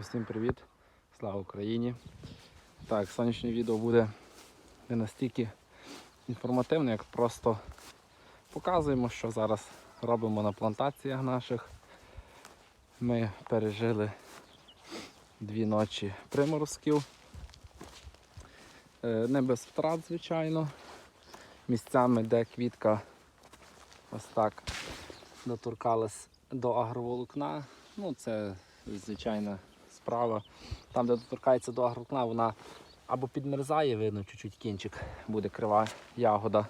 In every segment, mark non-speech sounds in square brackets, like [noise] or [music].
Усім привіт! Слава Україні! Так, сьогоднішнє відео буде не настільки інформативне, як просто показуємо, що зараз робимо на плантаціях наших. Ми пережили дві ночі приморозків. Е, Не без втрат, звичайно. Місцями, де квітка ось так доторкалась до агроволокна. Ну, це звичайна справа. Там, де доторкається до агроволокна, вона або підмерзає, видно, чуть-чуть кінчик буде крива ягода,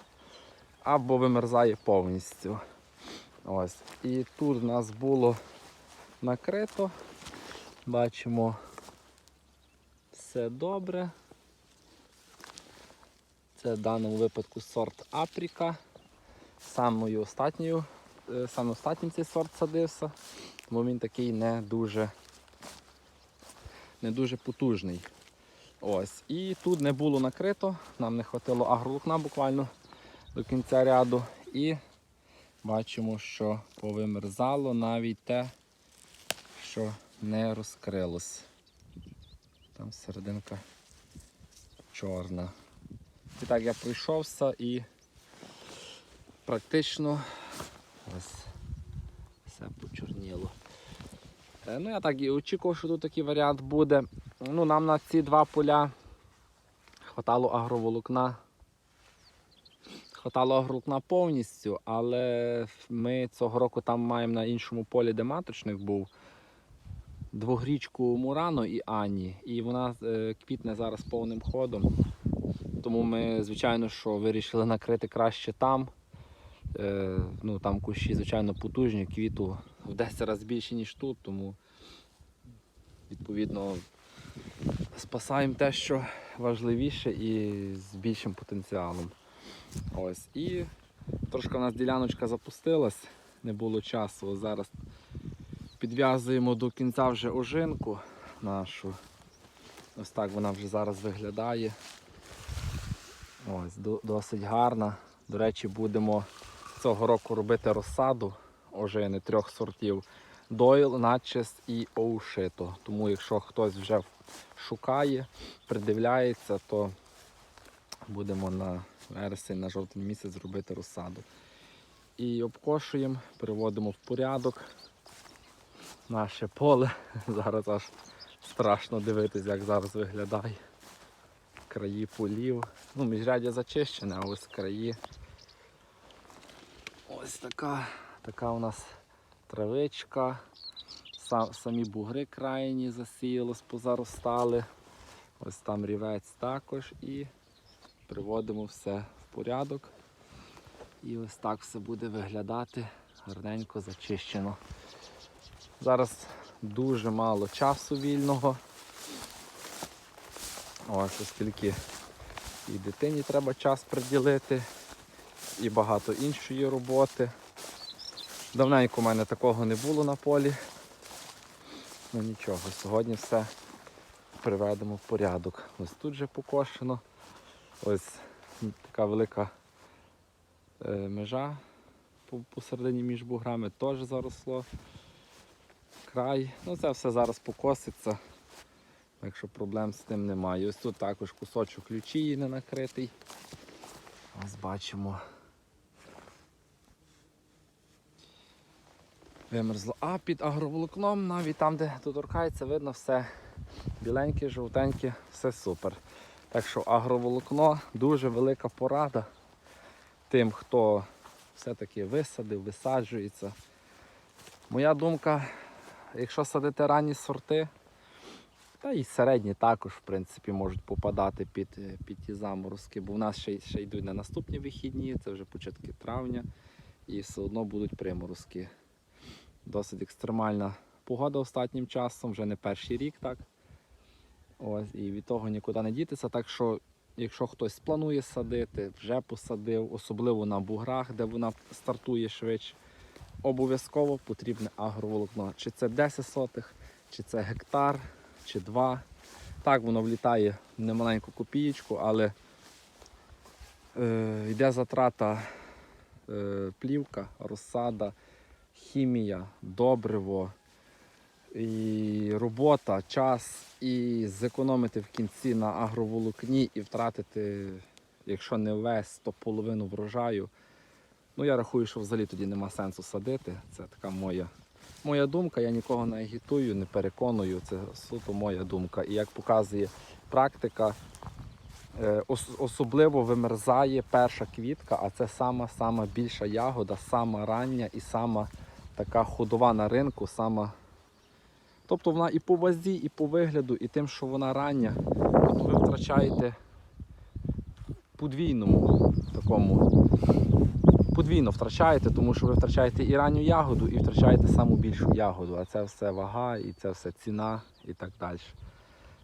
або вимерзає повністю. Ось. І тут в нас було накрито. Бачимо, все добре. Це в даному випадку сорт Апріка. Самою останньою, е, саме останнім цей сорт садився, тому він такий не дуже, не дуже потужний. Ось. І тут не було накрито, нам не хватило агролукна буквально до кінця ряду. І бачимо, що повимерзало навіть те, що не розкрилось. Там серединка чорна. І так я пройшовся і практично ось все почорніло. Е, Ну, я так і очікував, що тут такий варіант буде. Ну, нам на ці два поля хватало агроволокна. Хватало агроволокна повністю, але ми цього року там маємо на іншому полі, де маточник був. Двогрічку Мурано і Ані. І вона е, квітне зараз повним ходом. Тому ми, звичайно, що вирішили накрити краще там. Е, ну, там кущі, звичайно, потужні, квіту в 10 разів більше, ніж тут, тому відповідно спасаємо те, що важливіше і з більшим потенціалом. Ось. І трошки у нас діляночка запустилась, не було часу. Зараз підв'язуємо до кінця вже ожинку нашу. Ось так вона вже зараз виглядає. Ось, досить гарна. До речі, будемо цього року робити розсаду ожини трьох сортів. Дойл, Натчес і Оушито. Тому якщо хтось вже шукає, придивляється, то будемо на вересень, на жовтень місяць робити розсаду. І обкошуємо, приводимо в порядок наше поле. [laughs] Зараз аж страшно дивитися, як зараз виглядає. Краї полів. Ну, міжрядя зачищене, а ось краї. Ось така, така у нас травичка. Сам, самі бугри крайні засіялось, позаростали. Ось там рівець також і приводимо все в порядок. І ось так все буде виглядати гарненько зачищено. Зараз дуже мало часу вільного. Ось оскільки і дитині треба час приділити, і багато іншої роботи. Давненько у мене такого не було на полі. Ну нічого, сьогодні все приведемо в порядок. Ось тут же покошено. Ось така велика е, межа посередині між буграми теж заросло. Край. Ну це все зараз покоситься. Якщо проблем з тим немає. Ось тут також кусочок ключії не накритий. Ось бачимо. Вимерзло. А під агроволокном, навіть там, де доторкається, видно все біленьке, жовтеньке, все супер. Так що агроволокно дуже велика порада тим, хто все-таки висадив, висаджується. Моя думка, якщо садити ранні сорти, та і середні також, в принципі, можуть попадати під, е, під ті заморозки, бо в нас ще, ще йдуть на наступні вихідні, це вже початки травня, і все одно будуть приморозки. Досить екстремальна погода останнім часом, вже не перший рік так. Ось, і від того нікуди не дітися. Так що, якщо хтось планує садити, вже посадив, особливо на буграх, де вона стартує швидше, обов'язково потрібне агроволокно. Чи це 10 сотих, чи це гектар, чи два. Так, воно влітає в немаленьку копієчку, але е, йде затрата е, плівка, розсада, хімія, добриво і робота, час і зекономити в кінці на агроволокні і втратити, якщо не весь, то половину врожаю. Ну, я рахую, що взагалі тоді нема сенсу садити. Це така моя, моя думка. Я нікого не агітую, не переконую. Це суто моя думка. І як показує практика, е, особливо вимерзає перша квітка, а це сама сама більша ягода, сама рання і сама така ходова на ринку, сама. Тобто вона і по вазі, і по вигляду, і тим, що вона рання, то ви втрачаєте подвійному такому. Подвійно втрачаєте, тому що ви втрачаєте і ранню ягоду, і втрачаєте саму більшу ягоду. А це все вага, і це все ціна і так далі.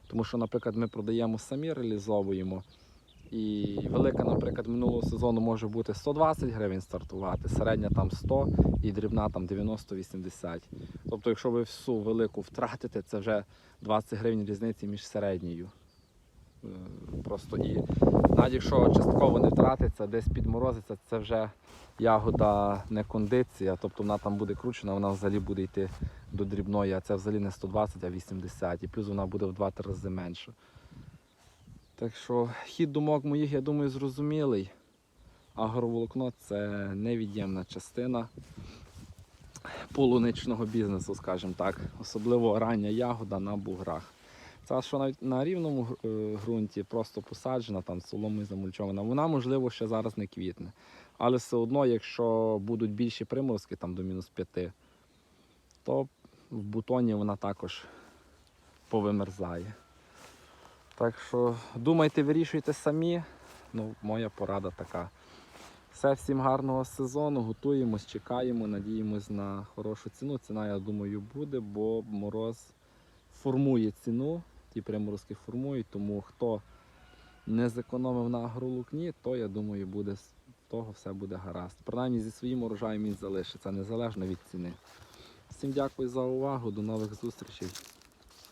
Тому що, наприклад, ми продаємо самі, реалізовуємо. І велика, наприклад, минулого сезону може бути 120 гривень стартувати, середня там 100 і дрібна там 90-80. Тобто, якщо ви всю велику втратите, це вже 20 гривень різниці між середньою. Е, Просто і навіть якщо частково не втратиться, десь підморозиться, це вже ягода не кондиція, тобто вона там буде кручена, вона взагалі буде йти до дрібної, а це взагалі не 120, а 80. І плюс вона буде в 2-3 рази менше. Так що хід думок моїх, я думаю, зрозумілий. Агроволокно це невід'ємна частина полуничного бізнесу, скажімо так. Особливо рання ягода на буграх. Це що навіть на рівному е, ґрунті просто посаджена, там соломою замульчована, вона, можливо, ще зараз не квітне. Але все одно, якщо будуть більші приморозки там до мінус 5, то в бутоні вона також повимерзає. Так що думайте, вирішуйте самі. Ну, моя порада така. Все, всім гарного сезону, готуємось, чекаємо, надіємось на хорошу ціну. Ціна, я думаю, буде, бо мороз формує ціну, ті приморозки формують, тому хто не зекономив на агролукні, то я думаю, буде з того все буде гаразд. Принаймні зі своїм урожаєм він залишиться, незалежно від ціни. Всім дякую за увагу, до нових зустрічей.